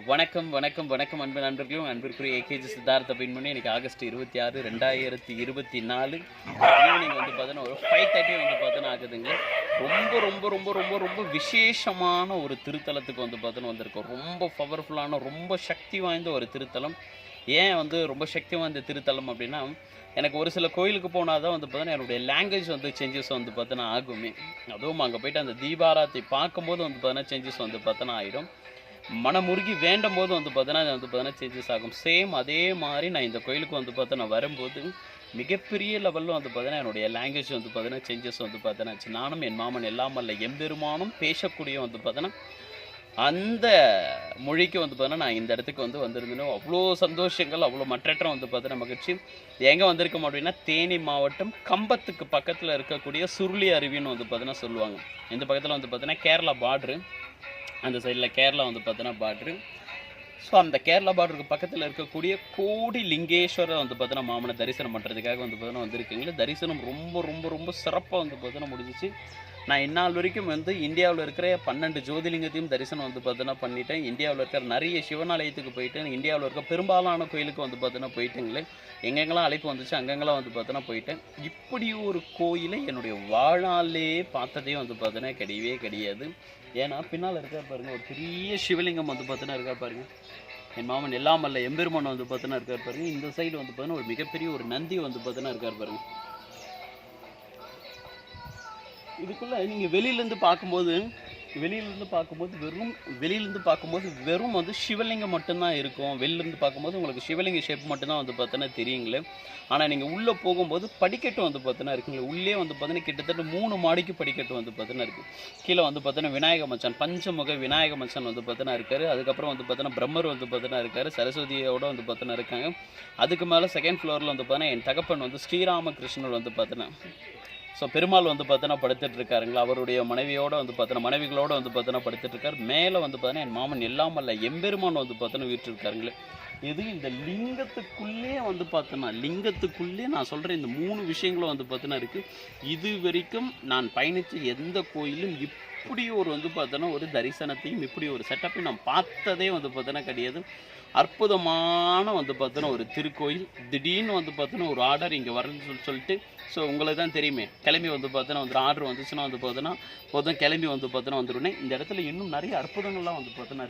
வணக்கம் வணக்கம் வணக்கம் அன்பு நண்பர்களும் அன்பிற்குரிய ஏகேஜி சித்தார்த்த பின்மணி எனக்கு ஆகஸ்ட் இருபத்தி ஆறு ரெண்டாயிரத்தி இருபத்தி நாலு. ஈவினிங் வந்து பார்த்தோன்னா ஒரு ஃபைவ் தேர்ட்டி வந்து பார்த்தோன்னா ஆகுதுங்க. ரொம்ப ரொம்ப ரொம்ப ரொம்ப ரொம்ப விசேஷமான ஒரு திருத்தலத்துக்கு வந்து பார்த்தோன்னா வந்திருக்கோம். ரொம்ப பவர்ஃபுல்லான ரொம்ப சக்தி வாய்ந்த ஒரு திருத்தலம். ஏன் வந்து ரொம்ப சக்தி வாய்ந்த திருத்தலம் அப்படின்னா எனக்கு ஒரு சில கோயிலுக்கு போனால் தான் வந்து பார்த்தோன்னா என்னுடைய லாங்குவேஜ் வந்து சேஞ்சஸ் வந்து பார்த்தோன்னா ஆகுமே. அதுவும் அங்கே போயிட்டு அந்த தீபாராத்தை பார்க்கும்போது வந்து பார்த்தோன்னா சேஞ்சஸ் வந்து பார்த்தோன்னா ஆகிடும் மனமுருகி வேண்டும் போது வந்து பார்த்தோன்னா அது வந்து பார்த்தோன்னா சேஞ்சஸ் ஆகும். சேம் அதே மாதிரி நான் இந்த கோயிலுக்கு வந்து பார்த்தா நான் வரும்போது மிகப்பெரிய லெவலில் வந்து பார்த்தீங்கன்னா என்னுடைய லாங்குவேஜ் வந்து பார்த்தீங்கன்னா சேஞ்சஸ் வந்து பார்த்தீங்கன்னா நானும் என் மாமன் எல்லாம் அல்ல எம்பெருமானும் பேசக்கூடிய வந்து பார்த்தீங்கன்னா அந்த மொழிக்கு வந்து பார்த்தீங்கன்னா நான் இந்த இடத்துக்கு வந்து வந்திருந்தேன் அவ்வளோ சந்தோஷங்கள் அவ்வளோ மற்றற்ற வந்து பார்த்தீங்கன்னா மகிழ்ச்சி. எங்கே வந்திருக்கோம் அப்படின்னா தேனி மாவட்டம் கம்பத்துக்கு பக்கத்தில் இருக்கக்கூடிய சுருளி அருவின்னு வந்து பார்த்தீங்கன்னா சொல்லுவாங்க. இந்த பக்கத்தில் வந்து பார்த்தீங்கன்னா கேரளா பார்ட்ரு அந்த சைடில் கேரளா வந்து பார்த்தீங்கன்னா பார்ட்ரு ஸோ அந்த கேரளா பார்டருக்கு பக்கத்தில் இருக்கக்கூடிய கோடி லிங்கேஸ்வரர் வந்து பார்த்தீங்கன்னா மாமனை தரிசனம் பண்ணுறதுக்காக வந்து பார்த்தீங்கன்னா வந்திருக்கீங்களா தரிசனம் ரொம்ப ரொம்ப ரொம்ப சிறப்பாக வந்து பார்த்தீங்கன்னா முடிஞ்சிச்சு. நான் இந்நாள் வரைக்கும் வந்து இந்தியாவில் இருக்கிற பன்னெண்டு ஜோதிலிங்கத்தையும் தரிசனம் வந்து பார்த்தீங்கன்னா பண்ணிட்டேன். இந்தியாவில் இருக்கிற நிறைய சிவனாலயத்துக்கு போயிட்டேன் இந்தியாவில் இருக்க பெரும்பாலான கோயிலுக்கு வந்து பார்த்தீங்கன்னா போயிட்டுங்களே. எங்கெங்கெல்லாம் அழைப்பு வந்துச்சு அங்கங்கெல்லாம் வந்து பார்த்தீங்கன்னா போயிட்டேன். இப்படி ஒரு கோயிலை என்னுடைய வாழாலே பார்த்ததே வந்து பார்த்தீங்கன்னா கிடையவே கிடையாது. ஏன்னா பின்னால் இருக்கா பாருங்கள் ஒரு பெரிய சிவலிங்கம் வந்து பார்த்தீங்கன்னா இருக்கா பாருங்கள் என் மாமன் எல்லாம் அல்ல எம்பெருமான் வந்து பார்த்தோன்னா இருக்கார் பாருங்க. இந்த சைடு வந்து பார்த்தோன்னா ஒரு மிகப்பெரிய ஒரு நந்தி வந்து பார்த்தோன்னா இருக்கார் பாருங்க. இதுக்குள்ளே நீங்கள் வெளியிலேருந்து பார்க்கும்போது வெளியிலேருந்து பார்க்கும்போது வெறும் வெளியிலேருந்து பார்க்கும்போது வெறும் வந்து சிவலிங்கம் மட்டும்தான் இருக்கும் வெளியிலேருந்து பார்க்கும்போது உங்களுக்கு சிவலிங்க ஷேப் மட்டும்தான் வந்து பார்த்தோன்னா தெரியுங்களே ஆனால் நீங்கள் உள்ளே போகும்போது படிக்கட்டு வந்து பார்த்தோன்னா இருக்குங்களே உள்ளே வந்து பார்த்தோன்னா கிட்டத்தட்ட மூணு மாடிக்கு படிக்கட்டு வந்து பார்த்தோன்னா இருக்குது கீழே வந்து பார்த்தோன்னா விநாயக மச்சான் பஞ்சமுக விநாயக மச்சான் வந்து பார்த்தோன்னா இருக்கார் அதுக்கப்புறம் வந்து பார்த்தோன்னா பிரம்மர் வந்து பார்த்தோன்னா இருக்கார் சரஸ்வதியோட வந்து பார்த்தோன்னா இருக்காங்க அதுக்கு மேலே செகண்ட் ஃப்ளோரில் வந்து பார்த்தோன்னா என் தகப்பன் வந்து ஸ்ரீராமகிருஷ்ணர் வந்து பார்த்தோன்னா ஸோ பெருமாள் வந்து பார்த்தோன்னா படுத்துட்டு இருக்காருங்களா அவருடைய மனைவியோட வந்து பார்த்தோன்னா மனைவிகளோட வந்து பார்த்தோன்னா படுத்துட்டு இருக்காரு மேலே வந்து பார்த்தோன்னா என் மாமன் எல்லாம் அல்ல எம்பெருமான் வந்து பார்த்தோன்னா வீட்டிருக்காருங்களே இது இந்த லிங்கத்துக்குள்ளே வந்து பார்த்தோன்னா லிங்கத்துக்குள்ளே நான் சொல்கிறேன் இந்த மூணு விஷயங்களும் வந்து பார்த்தோன்னா இருக்குது இது வரைக்கும் நான் பயணித்த எந்த கோயிலும் இப்படி ஒரு வந்து பார்த்தோன்னா ஒரு தரிசனத்தையும் இப்படி ஒரு செட்டப்பையும் நான் பார்த்ததே வந்து பார்த்தோன்னா கிடையாது. அற்புதமான வந்து பார்த்தோன்னா ஒரு திருக்கோயில். திடீர்னு வந்து பார்த்தோன்னா ஒரு ஆர்டர் இங்கே வரேன்னு சொல்லி சொல்லிட்டு ஸோ உங்களுக்கு தான் தெரியுமே. கிளம்பி வந்து பார்த்தோன்னா வந்து ஆர்டர் வந்துச்சுன்னா வந்து பார்த்தோன்னா மொத்தம் கிளம்பி வந்து பார்த்தோன்னா வந்துடுனே இந்த இடத்துல இன்னும் நிறைய அற்புதங்கள்லாம் வந்து பார்த்தோன்னா